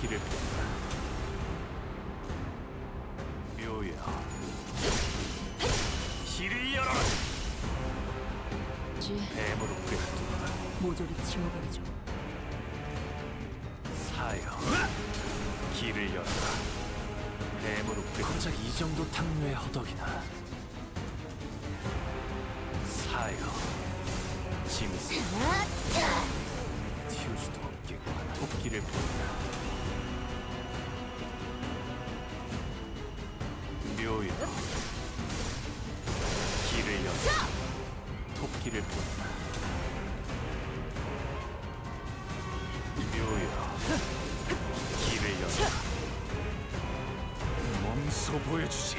토끼를 본다. 묘야. 길을 열어라. 지 뱀으로 꿰뚫어라. 모조리 지워버리죠. 사여. 길을 열어라. 뱀으로 꿰. 고작 이 정도 탕류의 허덕이다. 사여. 짐승. 튀울 수도 없겠구나. 토끼를 본다. 열어. 토끼를 본다. 묘야. 길을 열어. 몸소 보여주지.